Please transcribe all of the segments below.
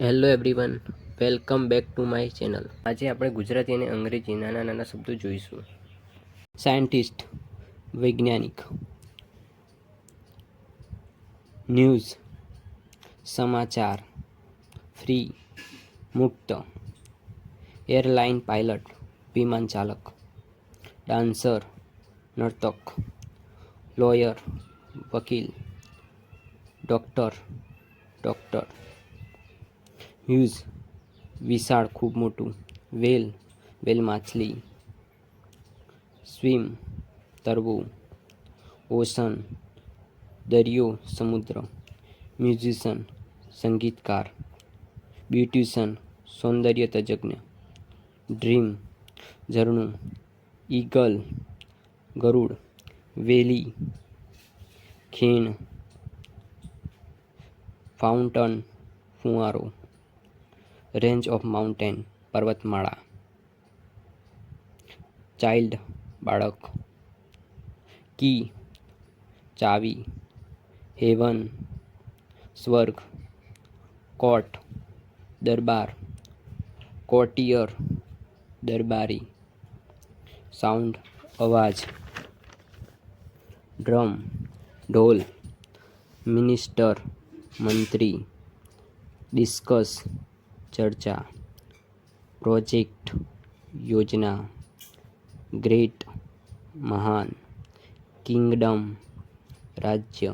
Hello everyone welcome back to my channel આજે આપણે ગુજરાતી અને અંગ્રેજી નાના નાના શબ્દો જોઈશું. સાયન્ટિસ્ટ વૈજ્ઞાનિક. ન્યૂઝ સમાચાર. ફ્રી મુક્ત. એરલાઇન પાયલટ વિમાન ચાલક. ડાન્સર નર્તક. લોયર વકીલ. ડૉક્ટર ડૉક્ટર હ્યુઝ વિશાળ ખૂબ મોટું વેલ વેલ માછલી, સ્વિમ તરવું ઓશન, દરિયો, સમુદ્ર મ્યુઝિશિયન સંગીતકાર, બ્યુટિશિયન, સૌંદર્ય તજજ્ઞ, ડ્રીમ, ઝરણું, ઈગલ, ગરુડ, વેલી, ખીણ, ફાઉન્ટન, ફુવારો રેન્જ ઓફ માઉન્ટેન પર્વતમાળા. ચાઇલ્ડ બાળક. કી. ચાવી. હેવન. સ્વર્ગ. કોર્ટ દરબાર. કોર્ટિયર દરબારી. સાઉન્ડ અવાજ. ડ્રમ. ઢોલ. મિનિસ્ટર. મંત્રી. ડિસ્કસ. ચર્ચા, પ્રોજેક્ટ, યોજના, ગ્રેટ, મહાન, કિંગડમ, રાજ્ય,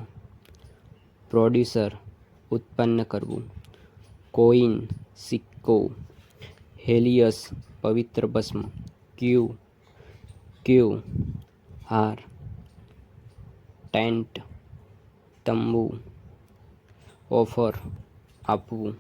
પ્રોડ્યુસર, ઉત્પન્ન કરવું, કોઈન, સિક્કો, હેલિયસ, પવિત્ર ભસ્મ, ક્યુ ક્યુ, હાર, ટેન્ટ, તંબુ, ઓફર આપવું